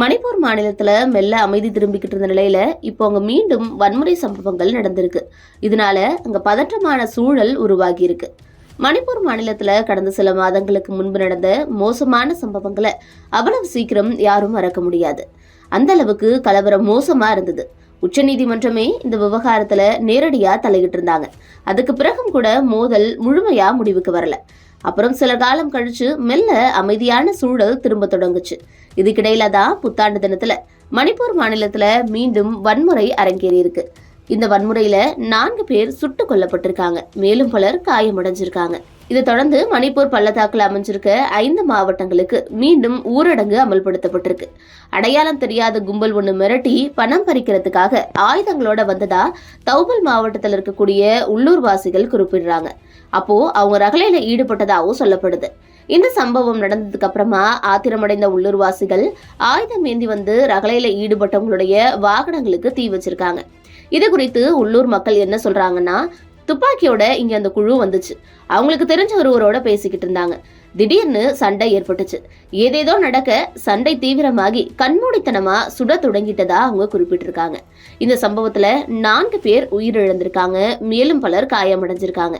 மணிப்பூர் மாநிலத்தில் மெல்ல அமைதி திரும்பிக்கிட்டு இருந்த நிலையில இப்போ அங்கே மீண்டும் வன்முறை சம்பவங்கள் நடந்திருக்கு. இதனால அங்கே பதற்றமான சூழல் உருவாகி இருக்கு. மணிப்பூர் மாநிலத்தில் கடந்த சில மாதங்களுக்கு முன்பு நடந்த மோசமான சம்பவங்களை அவ்வளவு சீக்கிரம் யாரும் மறக்க முடியாது. அந்த அளவுக்கு கலவரம் மோசமா இருந்தது. உச்சநீதிமன்றமே இந்த விவகாரத்தில் நேரடியாக தலையிட்டு இருந்தாங்க அதுக்கு பிறகும் கூட மோதல் முழுமையாக முடிவுக்கு வரல. அப்புறம் சில காலம் கழிச்சு மெல்ல அமைதியான சூழல் திரும்ப தொடங்குச்சு. இதுக்கிடையில தான் புத்தாண்டு தினத்துல மணிப்பூர் மாநிலத்துல மீண்டும் வன்முறை அரங்கேறி இருக்கு இந்த வன்முறையில நான்கு பேர் சுட்டுக் கொல்லப்பட்டிருக்காங்க. மேலும் பலர் காயமடைஞ்சிருக்காங்க. இதை தொடர்ந்து மணிப்பூர் பள்ளத்தாக்கில் அமைஞ்சிருக்க ஐந்து மாவட்டங்களுக்கு மீண்டும் ஊரடங்கு அமல்படுத்தப்பட்டிருக்கு. அடையாளம் தெரியாத கும்பல் ஒன்று மிரட்டி பணம் பறிக்கிறதுக்காக ஆயுதங்களோட வந்ததா தௌபல் மாவட்டத்தில் இருக்கக்கூடிய உள்ளூர்வாசிகள் குறிப்பிடுறாங்க. அப்போ அவங்க ரகலையில ஈடுபட்டதாகவும் சொல்லப்படுது. இந்த சம்பவம் நடந்ததுக்கு அப்புறமா ஆத்திரமடைந்த உள்ளூர்வாசிகள் ஆயுதம் ஏந்தி வந்து ரகலையில ஈடுபட்டவங்களுடைய வாகனங்களுக்கு தீ வச்சிருக்காங்க. இது குறித்து உள்ளூர் மக்கள் என்ன சொல்றாங்கன்னா துப்பாக்கியோட இங்க அந்த குழு வந்துச்சு. அவங்களுக்கு தெரிஞ்ச ஒருவரோட பேசிக்கிட்டு இருந்தாங்க. திடீர்னு சண்டை ஏற்பட்டுச்சு. ஏதேதோ நடக்க சண்டை தீவிரமாகி கண்மூடித்தனமா சுட தொடங்கிட்டதா அவங்க குறிப்பிட்டிருக்காங்க. இந்த சம்பவத்துல நான்கு பேர் உயிரிழந்திருக்காங்க. மேலும் பலர் காயமடைஞ்சிருக்காங்க.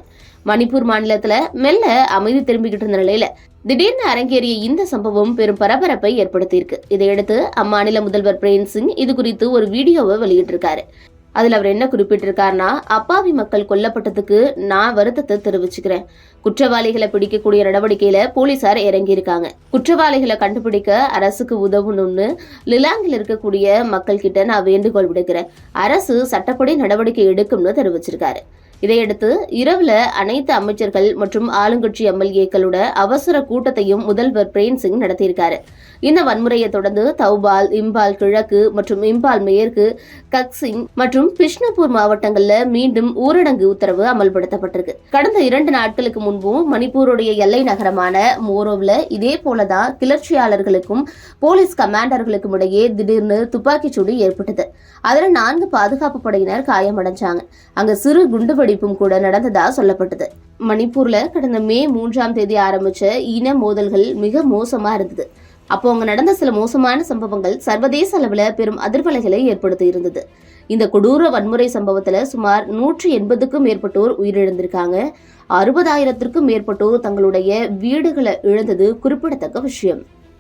மணிப்பூர் மாநிலத்துல மெல்ல அமைதி திரும்பிக்கிட்டு இருந்த நிலையில திடீர்னு அரங்கேறிய இந்த சம்பவம் பெரும் பரபரப்பை ஏற்படுத்தியிருக்கு. இதையடுத்து அம்மாநில முதல்வர் பிரேம் சிங் இது குறித்து ஒரு வீடியோவை வெளியிட்டிருக்காரு. அதில் அவர் என்ன குறிப்பிட்டிருக்காருன்னா அப்பாவி மக்கள் கொல்லப்பட்டதுக்கு நான் வருத்தத்தை தெரிவிச்சுக்கிறேன். குற்றவாளிகளை பிடிக்கக்கூடிய நடவடிக்கையில போலீசார் இறங்கியிருக்காங்க. குற்றவாளிகளை கண்டுபிடிக்க அரசுக்கு உதவணும்னு லிலாங்கில் இருக்கக்கூடிய மக்கள் கிட்ட நான் வேண்டுகோள் விடுக்கிறேன். அரசு சட்டப்படி நடவடிக்கை எடுக்கும்னு தெரிவிச்சிருக்காரு. இதையடுத்து இரவுல அனைத்து அமைச்சர்கள் மற்றும் ஆளுங்கட்சி எம்எல்ஏக்களோட அவசர கூட்டத்தையும் முதல்வர் பிரேம் சிங் நடத்தியிருக்காரு. இந்த வன்முறையை தொடர்ந்து தௌபால் இம்பால் கிழக்கு மற்றும் இம்பால் மேற்கு கக்சிங் மற்றும் பிஷ்ணுபூர் மாவட்டங்கள்ல மீண்டும் ஊரடங்கு உத்தரவு அமல்படுத்தப்பட்டிருக்கு. கடந்த இரண்டு நாட்களுக்கு முன்பும் மணிப்பூருடைய எல்லை நகரமான மோரோவ்ல இதே போலதான் கிளர்ச்சியாளர்களுக்கும் போலீஸ் கமாண்டர்களுக்கும் இடையே திடீர்னு துப்பாக்கிச்சூடு ஏற்பட்டது. அதுல நான்கு பாதுகாப்பு படையினர் காயமடைஞ்சாங்க. அங்க சிறு வெடிப்பும் கூட நடந்ததா சொல்லப்பட்டது. மணிப்பூர்ல கடந்த மே மூன்றாம் தேதி ஆரம்பிச்ச இன மோதல்கள் மிக மோசமா இருந்தது. அப்போ அங்க நடந்த சில மோசமான சம்பவங்கள் சர்வதேச அளவுல பெரும் அதிர்வலைகளை ஏற்படுத்தி இருந்தது. இந்த கொடூர வன்முறை சம்பவத்துல சுமார் நூற்றி எண்பதுக்கும் மேற்பட்டோர் உயிரிழந்திருக்காங்க. அறுபதாயிரத்திற்கும் மேற்பட்டோர் தங்களுடைய வீடுகளை இழந்தது குறிப்பிடத்தக்க விஷயம்.